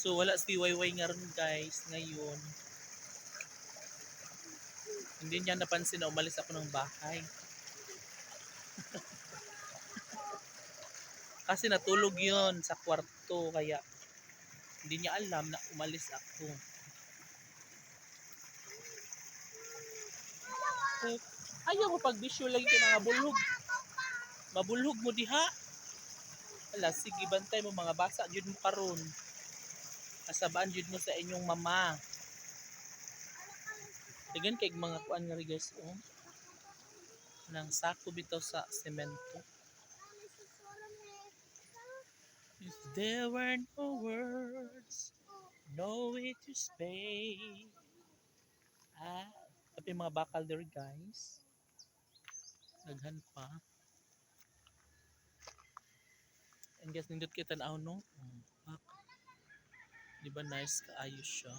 So wala si Wayway nga ron guys ngayon. Hindi niya napansin na umalis ako ng bahay. Kasi natulog yon sa kwarto kaya hindi niya alam na umalis ako. Eh, Ayaw mo pag-visualize ka mga bulhog. Mabulhog mo diha. Ala, sige, bantay mo mga basa. Jud mo karon. Kasabaan jud mo sa inyong mama. Dagan kay mga kuan nga guys, oh. Nang sako bitaw sa semento. If there were no words, no way to say. Ah, tapi mga bakal there guys. Naghan pa. And guys, nindot kita na no? Mm, bak. Di ba nice kaayos siya?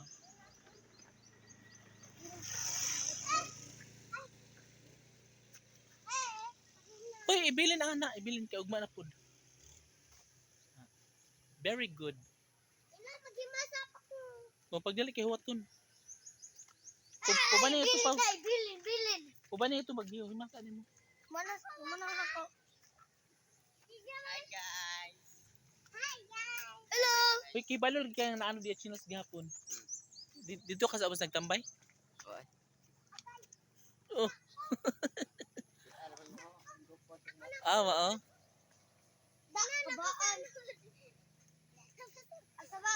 Uy, ibilin ang anak. Ibilin kay ugma na pud. Very good. Ina, magimasap ako. Kung pagdali kay huwat kun. Uban na ito pa. Bilin, bilin. Uban na ito maghiyo. Himaka ni mo. Manas, manas ako. Hi, guys. Hi, guys. Uy, kibalor kaya na ano di chinos gihapon. Di- Dito ka sa abos nagtambay? Oh. ah, mao. Kabaan. Asaba.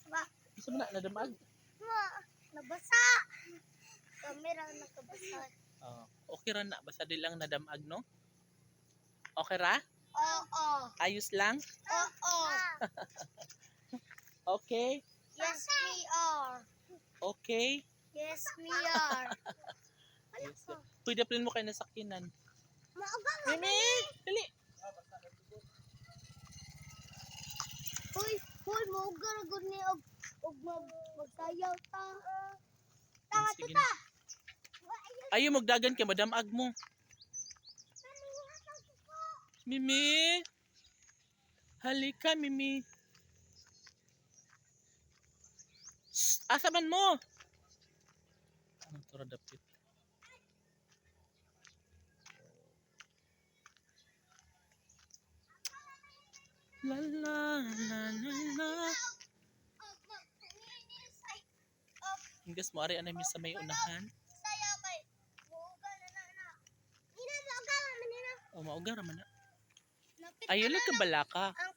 Asaba. Isa mo na, nadamag. Ma, nabasa. Kamera nakabasa. Oh, okay ra na. Basta di lang nadamag, no? Okay ra? Oo. Ayos lang? Oo. Okay? Yes, we are. Okay? Yes, we are. Pwede plin mo kayo nasakinan. Maaga Mimi! Dali! Hoy, hoy, maugar gud ni og og mag magsayaw ta. Tama to ta. Ayaw magdagan kay madamag mo. Mimi! Halika, Mimi. Shh, asa man mo? Ano to dapit? La la la la la. Inggas mo ari anay sa may unahan. O mauga ra man na. Napit Ayaw lang ka balaka. ang